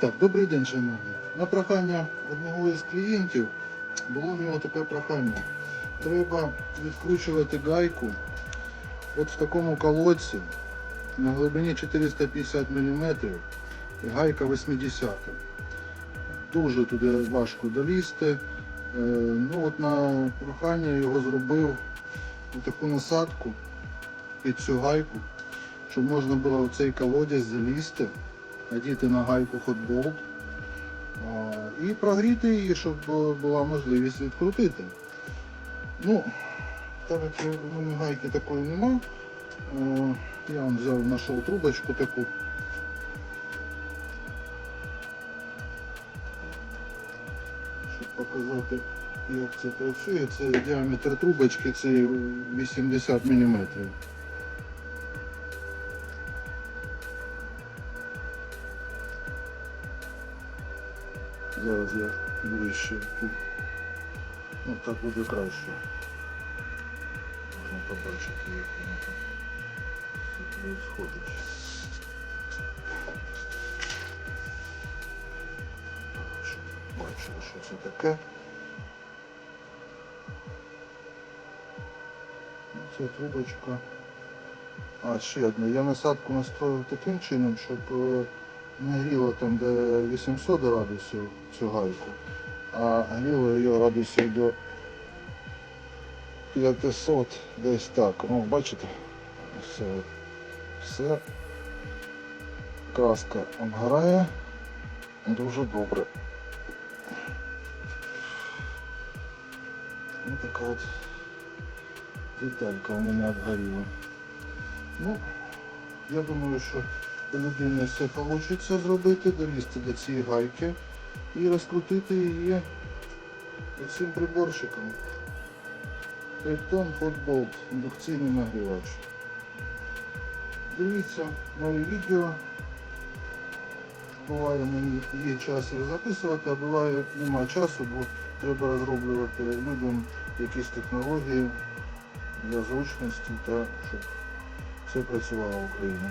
Так, добрий день, шановні. На прохання одного із клієнтів було в нього таке прохання. Треба відкручувати гайку от в такому колодці на глибині 450 мм і гайка 80 Дуже туди важко долізти. Е, Ну от на прохання його зробив таку насадку під цю гайку, щоб можна було в цей колодязь залізти надіти на гайку хотболт і прогріти її, щоб е, була можливість відкрутити. Ну, так як у мене гайки такої нема, е, я вам взяв, знайшов трубочку таку. Щоб показати, як це працює, це діаметр трубочки це 80 мм. Зараз я ближче тут. Ну так буде краще. Можна побачити, як воно там відходить. Бачили, що це таке. Ну, Це трубочка. А, ще одне. Я насадку настроїв таким чином, щоб е, гріло там, де 800 градусів цю гайку, а гріло її градусів до 500 десь так. Ну, бачите? Все. Все. Краска обгорає дуже добре. Ось така от деталька у мене обгоріла. Ну, я думаю, що у людини все вийде зробити, долізти до цієї гайки і розкрутити її цим приборчиком. Пейтон Hotbolt, індукційний нагрівач. Дивіться мої відео. Буває мені є час їх записувати, а буває немає часу, бо треба розроблювати людям якісь технології для зручності та щоб все працювало в Україні.